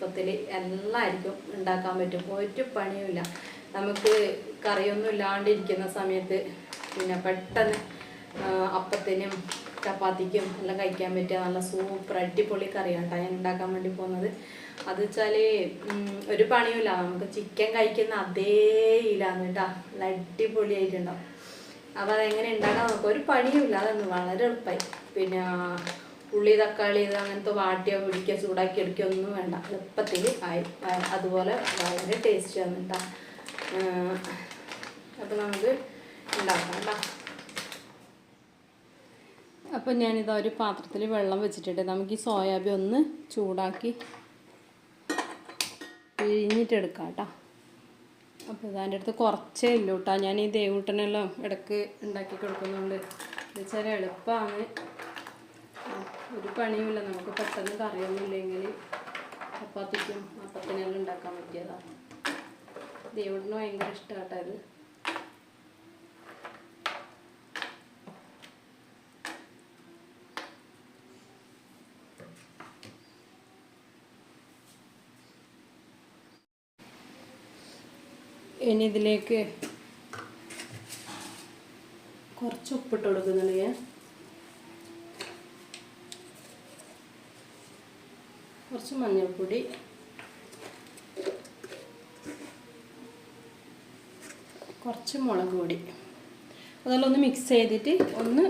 എളുപ്പത്തിൽ എല്ലാവർക്കും ഉണ്ടാക്കാൻ പറ്റും. ഒരു പണിയുമില്ല. നമുക്ക് കറിയൊന്നും ഇല്ലാണ്ടിരിക്കുന്ന സമയത്ത് പിന്നെ പെട്ടെന്ന് അപ്പത്തിനും ചപ്പാത്തിക്കും എല്ലാം കഴിക്കാൻ പറ്റിയ നല്ല സൂപ്പർ അടിപൊളി കറിയാണ് കേട്ടോ ഞാൻ ഉണ്ടാക്കാൻ വേണ്ടി പോകുന്നത്. അത് വെച്ചാൽ ഒരു പണിയുമില്ല. നമുക്ക് ചിക്കൻ കഴിക്കുന്ന അതേ ഇലാന്ന് കേട്ടോ. നല്ല അടിപൊളിയായിട്ടുണ്ടാവും. അപ്പോൾ അതെങ്ങനെ ഉണ്ടാക്കാൻ നോക്കാം. ഒരു പണിയുമില്ല. അതൊന്ന് വളരെ എളുപ്പമായി പിന്നെ ഉള്ളി തക്കാളി ഇത് അങ്ങനത്തെ വാട്ടിയോ പിടിക്കുക ചൂടാക്കി എടുക്കുകയോ ഒന്നും വേണ്ട. എളുപ്പത്തിൽ ആയി. അതുപോലെ വളരെ ടേസ്റ്റ് ആണ് വന്നിട്ടാ അപ്പോൾ നമുക്ക് ഉണ്ടാക്കാം കേട്ടോ അപ്പം ഞാനിതാ ഒരു പാത്രത്തിൽ വെള്ളം വെച്ചിട്ടുണ്ട്. നമുക്ക് ഈ സോയാബീൻ ഒന്ന് ചൂടാക്കി പിഴിഞ്ഞിട്ടെടുക്കാം കേട്ടോ അപ്പോൾ ഇതാന്റെ അടുത്ത് കുറച്ചേ ഇല്ലൂട്ടാ കേട്ടോ ഞാൻ ഈ ദേവൂട്ടനെല്ലാം ഇടയ്ക്ക് ഉണ്ടാക്കി കൊടുക്കുന്നുണ്ട് എന്ന് വെച്ചാൽ എളുപ്പമാണ് ഒരു പണിയുമില്ല. നമുക്ക് പെട്ടെന്ന് കറിയൊന്നുമില്ലെങ്കിൽ ചപ്പാത്തിക്കും അപ്പത്തിനെല്ലാം ഉണ്ടാക്കാൻ പറ്റിയതാണ് ദേവിടിന് ഭയങ്കര ഇഷ്ടമാട്ടോ ഇത്. ഇനി ഇതിലേക്ക് കുറച്ച് ഉപ്പിട്ട് കൊടുക്കുന്നുണ്ട് ഞാൻ. കുറച്ച് മഞ്ഞൾപ്പൊടി. കുറച്ച് മുളക് പൊടി. അതെല്ലാം ഒന്ന് മിക്സ് ചെയ്തിട്ട് ഒന്ന്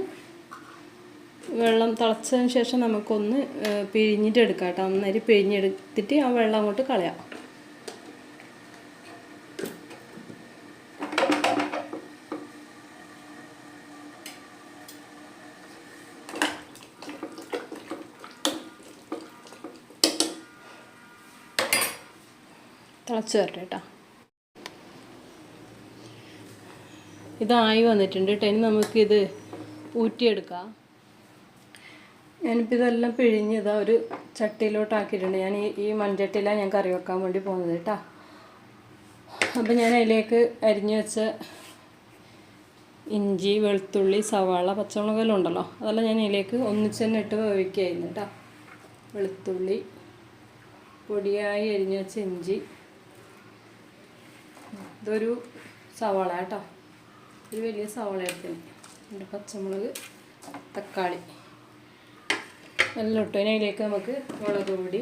വെള്ളം തിളച്ചതിന് ശേഷം നമുക്കൊന്ന് പിഴിഞ്ഞിട്ട് എടുക്കാം കേട്ടോ. അന്നേരം പിഴിഞ്ഞെടുത്തിട്ട് ആ വെള്ളം അങ്ങോട്ട് കളയാം. തിളച്ച് വരട്ടെ കേട്ടോ. ഇതായി വന്നിട്ടുണ്ട്. കേട്ടോ ഇനി നമുക്കിത് ഊറ്റിയെടുക്കാം. ഞാനിപ്പോൾ ഇതെല്ലാം പിഴിഞ്ഞ് ഇതാ ഒരു ചട്ടിയിലോട്ടാക്കിയിട്ടുണ്ട്. ഞാൻ ഈ ഈ മൺചട്ടിയിലാണ് ഞാൻ കറി വെക്കാൻ വേണ്ടി പോകുന്നത് കേട്ടോ. അപ്പം ഞാൻ അതിലേക്ക് അരിഞ്ഞു വെച്ച ഇഞ്ചി വെളുത്തുള്ളി സവാള പച്ചമുളകെല്ലാം ഉണ്ടല്ലോ. അതെല്ലാം ഞാൻ ഇതിലേക്ക് ഒന്നിച്ച് തന്നെ ഇട്ട് വേവിക്കുകയായിരുന്നു കേട്ടോ. വെളുത്തുള്ളി പൊടിയായി അരിഞ്ഞു വെച്ച ഇഞ്ചി ഇതൊരു സവാള കേട്ടോ. ഒരു വലിയ സവാള എടുത്തിന് രണ്ട് പച്ചമുളക് തക്കാളി. ഇനി അതിലേക്ക് നമുക്ക് മുളക് പൊടി.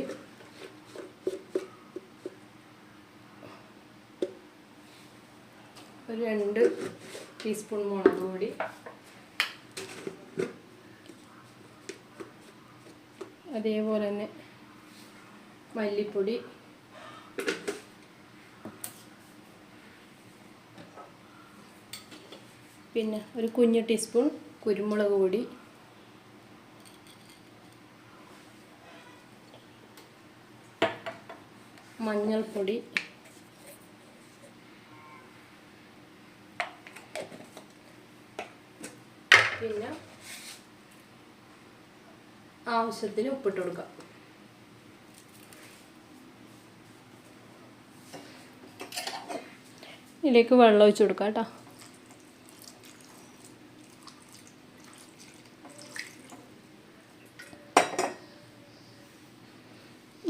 ഒരു രണ്ട് ടീസ്പൂൺ മുളക് പൊടി. അതേപോലെ തന്നെ മല്ലിപ്പൊടി. പിന്നെ ഒരു കുഞ്ഞ് ടീസ്പൂൺ കുരുമുളക് പൊടി. മഞ്ഞൾപ്പൊടി. പിന്നെ ആവശ്യത്തിന് ഉപ്പിട്ട് കൊടുക്കാം. ഇതിലേക്ക് വെള്ളം ഒഴിച്ച് കൊടുക്കാം കേട്ടോ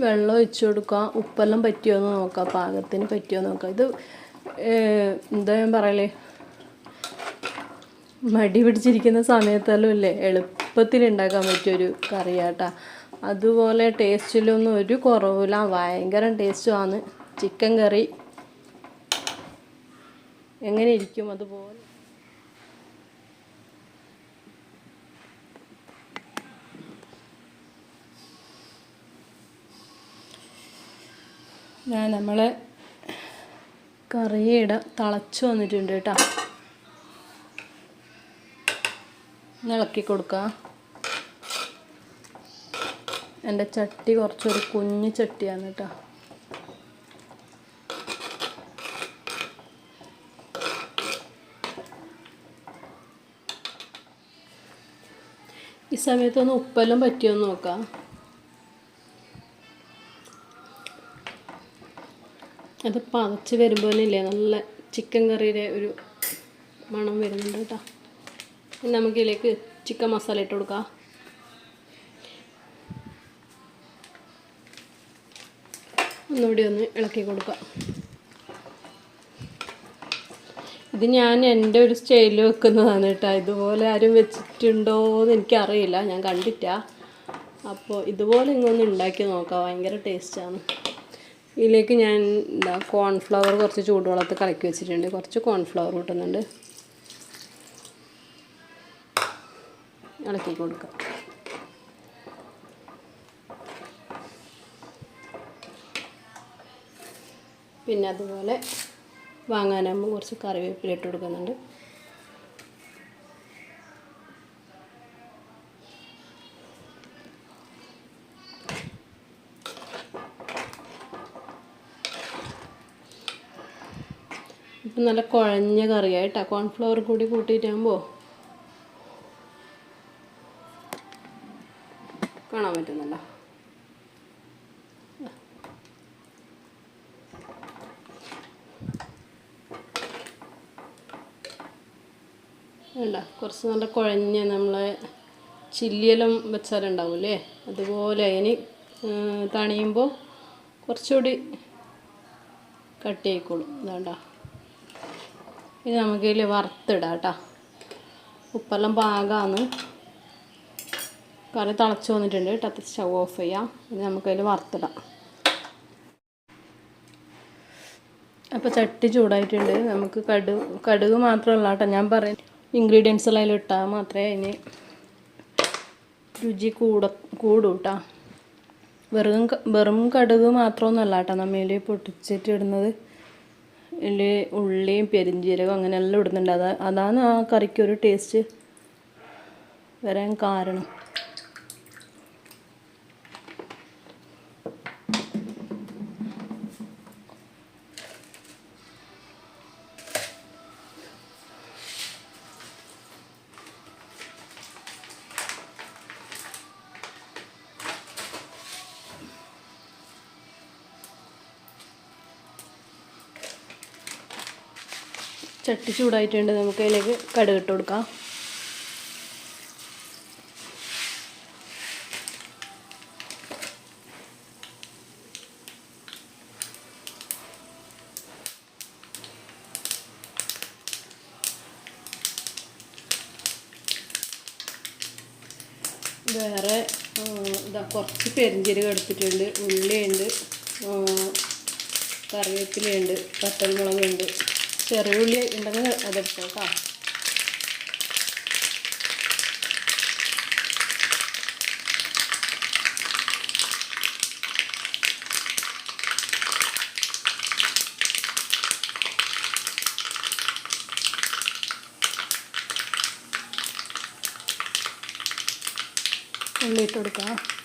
വെള്ളം ഒഴിച്ചു കൊടുക്കുക ഉപ്പെല്ലാം പറ്റിയോ എന്ന് നോക്കാം. പാകത്തിന് പറ്റിയോ എന്ന് നോക്കാം. ഇത് എന്താ ഞാൻ പറയലേ? മടി പിടിച്ചിരിക്കുന്ന സമയത്തെല്ലാം ഇല്ലേ എളുപ്പത്തിൽ ഉണ്ടാക്കാൻ പറ്റിയൊരു കറിയാട്ടാ. അതുപോലെ ടേസ്റ്റിലൊന്നും ഒരു കുറവില്ല. ഭയങ്കര ടേസ്റ്റുമാണ്. Chicken curry. എങ്ങനെ ഇരിക്കും അതുപോലെ. ഞാൻ നമ്മളെ കറിയിട തിളച്ച് വന്നിട്ടുണ്ട് കേട്ടോ. ഇളക്കി കൊടുക്കാം. എന്റെ ചട്ടി കുറച്ചൊരു കുഞ്ഞു ചട്ടിയാണ് കേട്ടോ. ഈ സമയത്തൊന്ന് ഉപ്പെല്ലാം പറ്റിയോന്ന് നോക്കാം. അത് പതച്ച് വരുമ്പോൾ ഇല്ലേ നല്ല ചിക്കൻ കറിയുടെ ഒരു മണം വരുന്നുണ്ട് കേട്ടോ. ഇനി നമുക്ക് ഇതിലേക്ക് ചിക്കൻ മസാല ഇട്ട് കൊടുക്കാം. ഒന്നുകൂടി ഒന്ന് ഇളക്കി കൊടുക്കാം. ഇത് ഞാൻ എന്റെ ഒരു സ്റ്റൈലിൽ വെക്കുന്നതാണ് കേട്ടോ. ഇതുപോലെ ആരും വെച്ചിട്ടുണ്ടോ എന്ന് എനിക്കറിയില്ല. ഞാൻ കണ്ടിട്ടാ അപ്പോൾ ഇതുപോലെ ഇങ്ങൊന്ന് ഉണ്ടാക്കി നോക്കാം. ഭയങ്കര ടേസ്റ്റാണ് ഇതിലേക്ക് ഞാൻ എന്താ കോൺഫ്ലവർ കുറച്ച് ചൂടുവെള്ളത്ത് കലക്കി വെച്ചിട്ടുണ്ട്. കുറച്ച് കോൺഫ്ലവർ കിട്ടുന്നുണ്ട്. ഇളക്കി കൊടുക്കാം. പിന്നെ അതുപോലെ വാങ്ങാനാകുമ്പോൾ കുറച്ച് കറിവേപ്പില ഇട്ട് കൊടുക്കുന്നുണ്ട്. ഇപ്പം നല്ല കുഴഞ്ഞ കറിയായിട്ടാ കോൺഫ്ലവർ കൂടി കൂട്ടിയിട്ടാകുമ്പോൾ കാണാൻ പറ്റുന്നില്ല. വേണ്ട കുറച്ച് നല്ല കുഴഞ്ഞ നമ്മളെ ചില്ലിയെല്ലാം വെച്ചാലുണ്ടാവില്ലേ അതുപോലെ ഇനി തണിയുമ്പോൾ കുറച്ചുകൂടി കട്ടിയായിക്കോളും. ഇതാണ്ട. ഇത് നമുക്ക് ഇതിൽ വറുത്തിടാം കേട്ടോ. ഉപ്പെല്ലാം പാകമാണ് കറി തിളച്ച് വന്നിട്ടുണ്ട്. കേട്ടോ സ്റ്റവ് ഓഫ് ചെയ്യാം. ഇനി നമുക്കതിൽ വറുത്തിടാം. അപ്പോൾ ചട്ടി ചൂടായിട്ടുണ്ട്. നമുക്ക് കടുക് കടുക് മാത്രമല്ല കേട്ടോ. ഞാൻ പറയും ഇൻഗ്രീഡിയൻസ് എല്ലാം അതിലിട്ടാൽ മാത്രമേ അതിന് രുചി കൂട കൂടും കേട്ടോ. വെറും വെറും കടുക് മാത്രമൊന്നുമല്ല കേട്ടോ നമ്മയിൽ പൊട്ടിച്ചിട്ട് ഇടുന്നത് ഉള്ളിയും പെരിഞ്ജീരകം അങ്ങനെയെല്ലാം ഇടുന്നുണ്ട്. അതാ അതാണ് ആ കറിക്കൊരു ടേസ്റ്റ് വരാൻ കാരണം. ചട്ടി ചൂടായിട്ടുണ്ട്. നമുക്ക് അതിലേക്ക് കടുക് ഇട്ട് കൊടുക്കാം. വേറെ ഇതാ കുറച്ച് പെരിഞ്ചീരകം എടുത്തിട്ടുണ്ട്. ഉള്ളിയുണ്ട് കറിവേപ്പിലയുണ്ട് പച്ചമുളകുണ്ട്. ചെറിയ ഉള്ളി ഉണ്ടെങ്കിൽ അതെടുത്തോ കേട്ടോ ഉള്ളി ഇട്ട്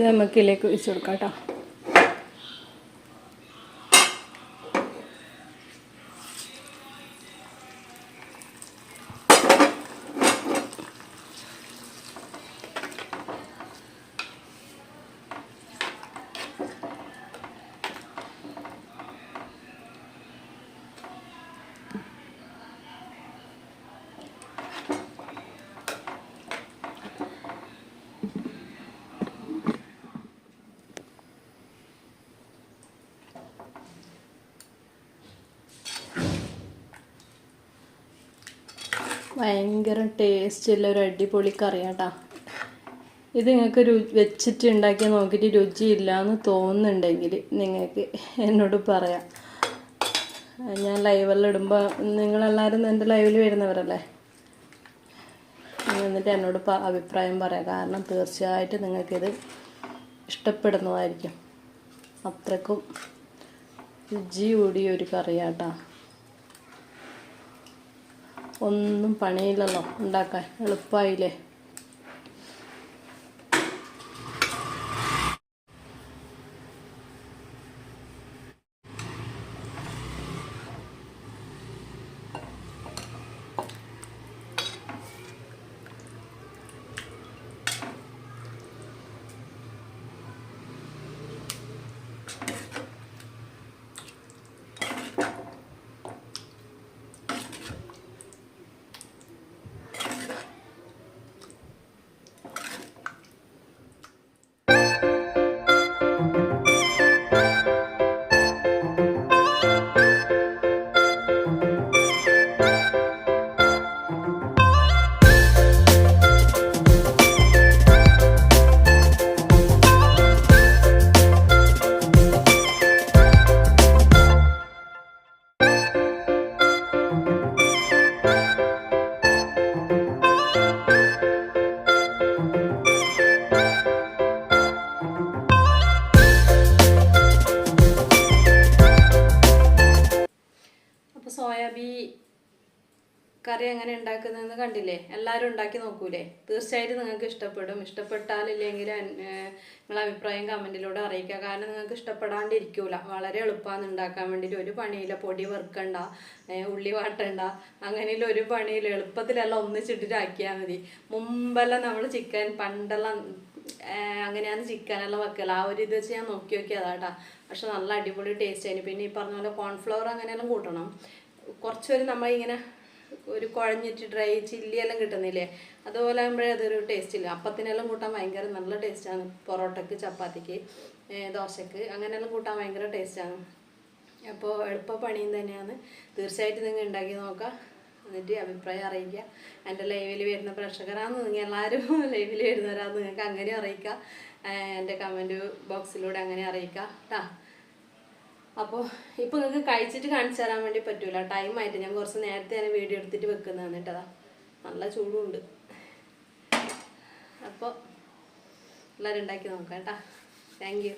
ഇത് നമുക്ക് ഇതിലേക്ക് വെച്ച് കൊടുക്കാം കേട്ടോ. ഭയങ്കര ടേസ്റ്റുള്ള ഒരു അടിപൊളി കറിയാട്ടാ. ഇത് നിങ്ങൾക്ക് രു വെച്ചിട്ട് ഉണ്ടാക്കി നോക്കിയിട്ട് രുചിയില്ല എന്ന് തോന്നുന്നുണ്ടെങ്കിൽ നിങ്ങൾക്ക് എന്നോട് പറയാം. ഞാൻ ലൈവെല്ലാം ഇടുമ്പോൾ നിങ്ങളെല്ലാവരും എന്റെ ലൈവിൽ വരുന്നവരല്ലേ? എന്നിട്ട് എന്നോട് അഭിപ്രായം പറയാം. കാരണം തീർച്ചയായിട്ടും നിങ്ങൾക്കിത് ഇഷ്ടപ്പെടുന്നതായിരിക്കും. അത്രക്കും രുചി കൂടിയൊരു കറിയാട്ടാ. ഒന്നും പണിയില്ലല്ലോ. ഉണ്ടാക്കാൻ എളുപ്പമായില്ലേ ഉണ്ടാക്കുന്നതെന്ന് കണ്ടില്ലേ? എല്ലാവരും ഉണ്ടാക്കി നോക്കൂലേ? തീർച്ചയായിട്ടും നിങ്ങൾക്ക് ഇഷ്ടപ്പെടും. ഇഷ്ടപ്പെട്ടാലില്ലെങ്കിൽ നിങ്ങളെ അഭിപ്രായം കമന്റിലൂടെ അറിയിക്കുക. കാരണം നിങ്ങൾക്ക് ഇഷ്ടപ്പെടാണ്ടിരിക്കൂല. വളരെ എളുപ്പമാണ് ഉണ്ടാക്കാൻ വേണ്ടിയിട്ട്. ഒരു പണിയില്ല. പൊടി വറുക്കണ്ട. ഉള്ളി വാട്ടണ്ട. അങ്ങനെയുള്ള ഒരു പണിയില്ല. എളുപ്പത്തിലെല്ലാം ഒന്നിച്ചിട്ടിട്ടാക്കിയാൽ മതി. മുമ്പെല്ലാം നമ്മൾ ചിക്കൻ പണ്ടെല്ലാം അങ്ങനെയാണ് ചിക്കനെല്ലാം വെക്കൽ ആ ഒരു ഇത് വെച്ച് ഞാൻ നോക്കി നോക്കിയതാട്ടാ പക്ഷെ നല്ല അടിപൊളി ടേസ്റ്റ് ആയിരുന്നു. പിന്നെ ഈ പറഞ്ഞ പോലെ കോൺഫ്ലവർ അങ്ങനെയെല്ലാം കൂട്ടണം. കുറച്ചൊരു നമ്മളിങ്ങനെ ഒരു കുഴഞ്ഞിട്ട് ഡ്രൈ ചില്ലി എല്ലാം കിട്ടുന്നില്ലേ? അതുപോലെ ആകുമ്പോഴേ അതൊരു ടേസ്റ്റ് ഇല്ല. അപ്പത്തിനെല്ലാം കൂട്ടാൻ ഭയങ്കര നല്ല ടേസ്റ്റാണ് പൊറോട്ടയ്ക്ക് ചപ്പാത്തിക്ക് ദോശക്ക്. അങ്ങനെയെല്ലാം കൂട്ടാൻ ഭയങ്കര ടേസ്റ്റാണ് അപ്പോൾ എളുപ്പ പണിയും തന്നെയാണ്. തീർച്ചയായിട്ടും നിങ്ങൾ ഉണ്ടാക്കി നോക്കുക എന്നിട്ട് അഭിപ്രായം അറിയിക്കുക. എന്റെ ലൈവിൽ വരുന്ന പ്രേക്ഷകരാന്ന് നിങ്ങൾ. എല്ലാവരും ലൈവിൽ വരുന്നവരാന്ന് നിങ്ങൾക്ക് അങ്ങനെ അറിയിക്കുക. എന്റെ കമന്റ് ബോക്സിലൂടെ അങ്ങനെ അറിയിക്കുക. കേട്ടാ അപ്പോൾ ഇപ്പോൾ നിങ്ങൾക്ക് കഴിച്ചിട്ട് കാണിച്ചു തരാൻ വേണ്ടി പറ്റൂല. ടൈമായിട്ട് ഞാൻ കുറച്ച് നേരത്തെ തന്നെ വീഡിയോ എടുത്തിട്ട് വെക്കുന്നതാണ് കേട്ടതാ നല്ല ചൂടുണ്ട്. അപ്പോൾ എല്ലാവരും ഉണ്ടാക്കി നോക്കാം കേട്ടാ. Thank you